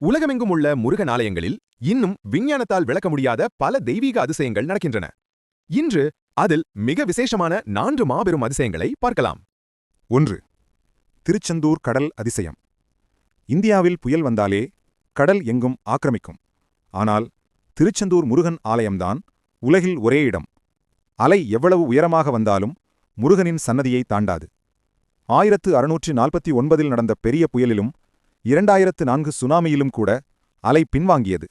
உலகமெங்கும் உள்ள முருகன் ஆலயங்களில் இன்னும் விஞ்ஞானத்தால் விளக்க முடியாத பல தெய்வீக அதிசயங்கள் நடக்கின்றன. இன்று அதில் மிக விசேஷமான நான்கு மாபெரும் அதிசயங்களை பார்க்கலாம். ஒன்று திருச்செந்தூர் கடல் அதிசயம். இந்தியாவில் புயல் வந்தாலே கடல் எங்கும் ஆக்கிரமிக்கும். ஆனால் திருச்செந்தூர் முருகன் ஆலயம்தான் உலகில் ஒரே இடம். அலை எவ்வளவு உயரமாக வந்தாலும் முருகனின் சன்னதியை தாண்டாது. ஆயிரத்து அறுநூற்று நாற்பத்தி ஒன்பதில் நடந்த பெரிய புயலிலும் இரண்டாயிரத்து நான்கு சுனாமியிலும் கூட அலை பின்வாங்கியது.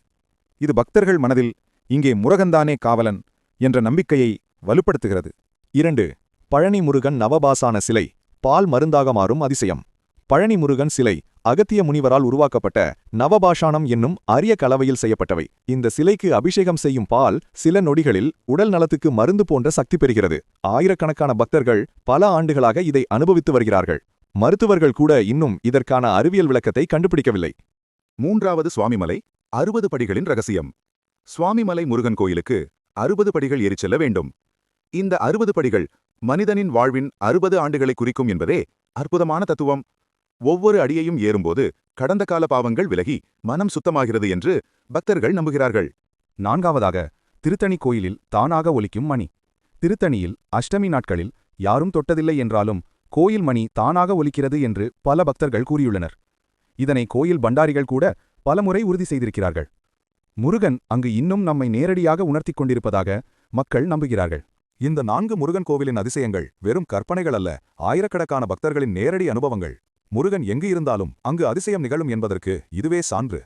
இது பக்தர்கள் மனதில் இங்கே முருகன்தானே காவலன் என்ற நம்பிக்கையை வலுப்படுத்துகிறது. இரண்டு பழனி முருகன் நவபாசான சிலை பால் மருந்தாக மாறும் அதிசயம். பழனி முருகன் சிலை அகத்திய முனிவரால் உருவாக்கப்பட்ட நவபாஷானம் என்னும் அரிய கலவையில் செய்யப்பட்டவை. இந்த சிலைக்கு அபிஷேகம் செய்யும் பால் சில நொடிகளில் உடல் நலத்துக்கு மருந்து போன்ற சக்தி பெறுகிறது. ஆயிரக்கணக்கான பக்தர்கள் பல ஆண்டுகளாக இதை அனுபவித்து வருகிறார்கள். மருத்துவர்கள் கூட இன்னும் இதற்கான அறிவியல் விளக்கத்தை கண்டுபிடிக்கவில்லை. மூன்றாவது சுவாமிமலை அறுபது படிகளின் ரகசியம். சுவாமிமலை முருகன் கோயிலுக்கு அறுபது படிகள் ஏறிச் செல்ல வேண்டும். இந்த அறுபது படிகள் மனிதனின் வாழ்வின் அறுபது ஆண்டுகளை குறிக்கும் என்பதே அற்புதமான தத்துவம். ஒவ்வொரு அடியையும் ஏறும்போது கடந்த கால பாவங்கள் விலகி மனம் சுத்தமாகிறது என்று பக்தர்கள் நம்புகிறார்கள். நான்காவதாக திருத்தணி கோயிலில் தானாக ஒலிக்கும் மணி. திருத்தணியில் அஷ்டமி நாட்களில் யாரும் தொட்டதில்லை என்றாலும் கோயில் மணி தானாக ஒலிக்கிறது என்று பல பக்தர்கள் கூறியுள்ளனர். இதனை கோயில் பண்டாரிகள் கூட பலமுறை உறுதி செய்திருக்கிறார்கள். முருகன் அங்கு இன்னும் நம்மை நேரடியாக உணர்த்திக் கொண்டிருப்பதாக மக்கள் நம்புகிறார்கள். இந்த நான்கு முருகன் கோவிலின் அதிசயங்கள் வெறும் கற்பனைகள் அல்ல ஆயிரக்கணக்கான பக்தர்களின் நேரடி அனுபவங்கள். முருகன் எங்கு இருந்தாலும் அங்கு அதிசயம் நிகழும் என்பதற்கு இதுவே சான்று.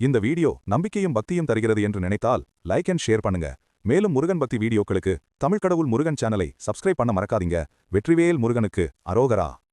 இந்த வீடியோ நம்பிக்கையும் பக்தியும் தருகிறது என்று நினைத்தால் லைக் அண்ட் ஷேர் பண்ணுங்க. மேலும் முருகன் பக்தி வீடியோக்களுக்கு தமிழ்கடவுள் முருகன் சேனலை சப்ஸ்கிரைப் பண்ண மறக்காதீங்க. வெற்றிவேல் முருகனுக்கு அரோகரா.